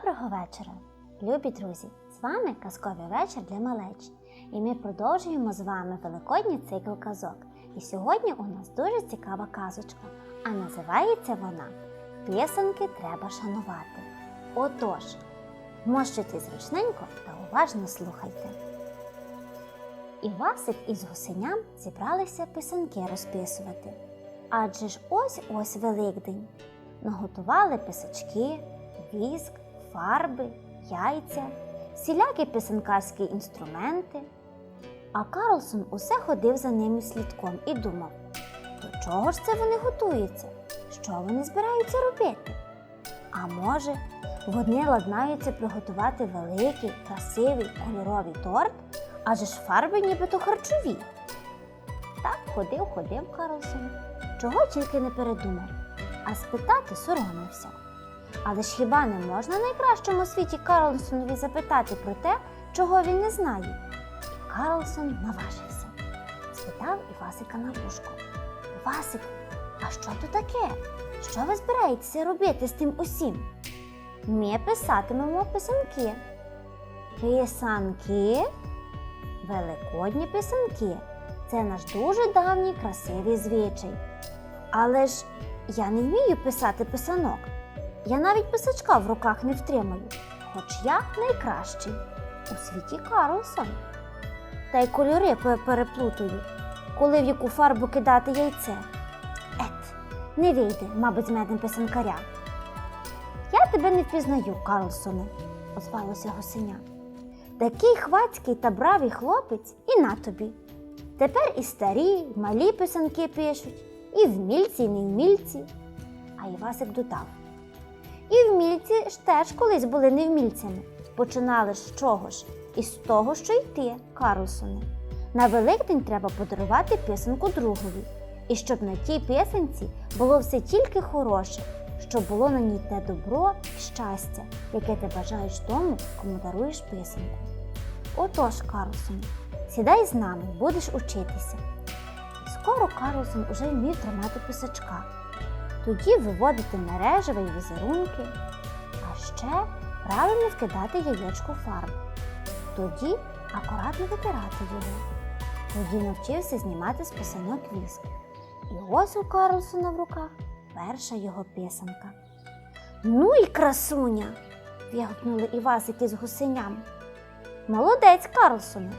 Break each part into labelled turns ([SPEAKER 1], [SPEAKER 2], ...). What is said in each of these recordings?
[SPEAKER 1] вечора! Любі друзі! З вами казковий вечір для малечі. І ми продовжуємо з вами великодній цикл казок. І сьогодні у нас дуже цікава казочка, а називається вона Пісенки треба шанувати. Отож, мощуйте зручненько та уважно слухайте. Івасик із гусеням зібралися писанки розписувати. Адже ж ось ось Великдень. Наготували писачки, віск, фарби, яйця, всілякі писанкарські інструменти. А Карлсон усе ходив за ними слідком і думав, до чого ж це вони готуються? Що вони збираються робити? А може, вони ладнаються приготувати великий, красивий кольоровий торт, адже ж фарби нібито харчові. Так ходив, ходив Карлсон, чого тільки не передумав, а спитати соромився. Але ж хіба не можна найкращому світі Карлсонові запитати про те, чого він не знає? І Карлсон наважився. Спитав Івасика на вушко. Івасик, а що то таке? Що ви збираєтеся робити з тим усім? Ми писатимемо писанки. Писанки? Великодні писанки. Це наш дуже давній красивий звичай. Але ж я не вмію писати писанок. Я навіть писачка в руках не втримаю, хоч я найкращий у світі Карлсон. Та й кольори пе- переплутаю, коли в яку фарбу кидати яйце. Ет, не вийде, мабуть, з мене писанкаря. Я тебе не впізнаю, Карлсоне, озвалося гусеня. Такий хвацький та бравий хлопець і на тобі. Тепер і старі, і малі писанки пишуть, і вмільці, і невмільці. А Івасик додав. І вмільці ж теж колись були невмільцями. Починали з чого ж? Із того, що й ти, Карлсоне. На Великдень треба подарувати писанку другові. І щоб на тій писанці було все тільки хороше, щоб було на ній те добро і щастя, яке ти бажаєш тому, кому даруєш писанку. Отож, Карлсон, сідай з нами, будеш учитися. Скоро Карлсон уже вмів тримати писачка. Тоді виводити мережева й візерунки, а ще правильно вкидати яєчко в фарбу. Тоді акуратно витирати його. Тоді навчився знімати з писанок віск. І ось у Карлсона в руках перша його писанка. Ну й красуня! вигукнули Івасик із гусеням. Молодець, Карлсоне!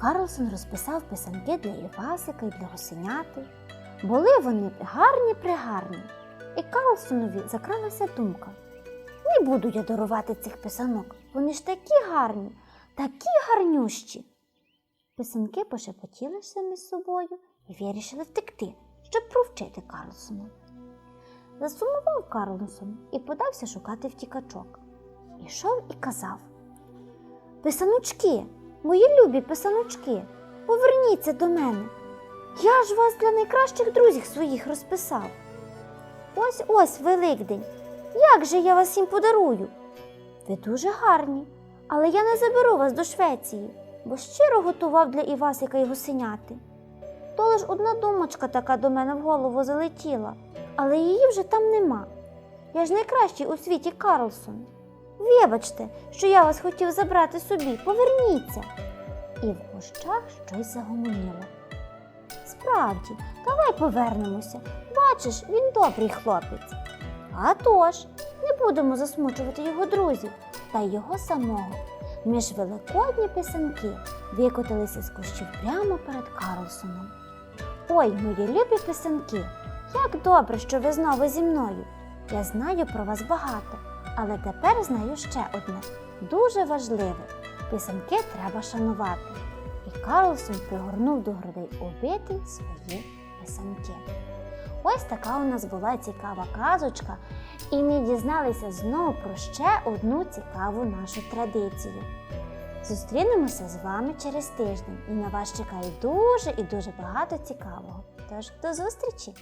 [SPEAKER 1] Карлсон розписав писанки для Івасика і для гусеняти. Були вони гарні пригарні, і Карлсонові закралася думка. Не буду я дарувати цих писанок, вони ж такі гарні, такі гарнющі. Писанки пошепотілися між собою і вирішили втекти, щоб провчити Карлсона. Засумував Карлсон і подався шукати втікачок. Ішов і казав: Писаночки, мої любі писаночки, поверніться до мене. Я ж вас для найкращих друзів своїх розписав. Ось ось Великдень. Як же я вас їм подарую? Ви дуже гарні, але я не заберу вас до Швеції, бо щиро готував для Івасика й гусеняти. То лиш одна думочка така до мене в голову залетіла, але її вже там нема. Я ж найкращий у світі Карлсон. Вибачте, що я вас хотів забрати собі, поверніться. І в кущах щось загомоніло. Справді, давай повернемося. Бачиш, він добрий хлопець. А тож, не будемо засмучувати його друзів та його самого. Між великодні писанки викотилися з кущів прямо перед Карлсоном. Ой, мої любі писанки, як добре, що ви знову зі мною. Я знаю про вас багато, але тепер знаю ще одне дуже важливе. Писанки треба шанувати. І Карлсон пригорнув до грудей убити свої писанки. Ось така у нас була цікава казочка, і ми дізналися знову про ще одну цікаву нашу традицію. Зустрінемося з вами через тиждень, і на вас чекає дуже і дуже багато цікавого. Тож до зустрічі!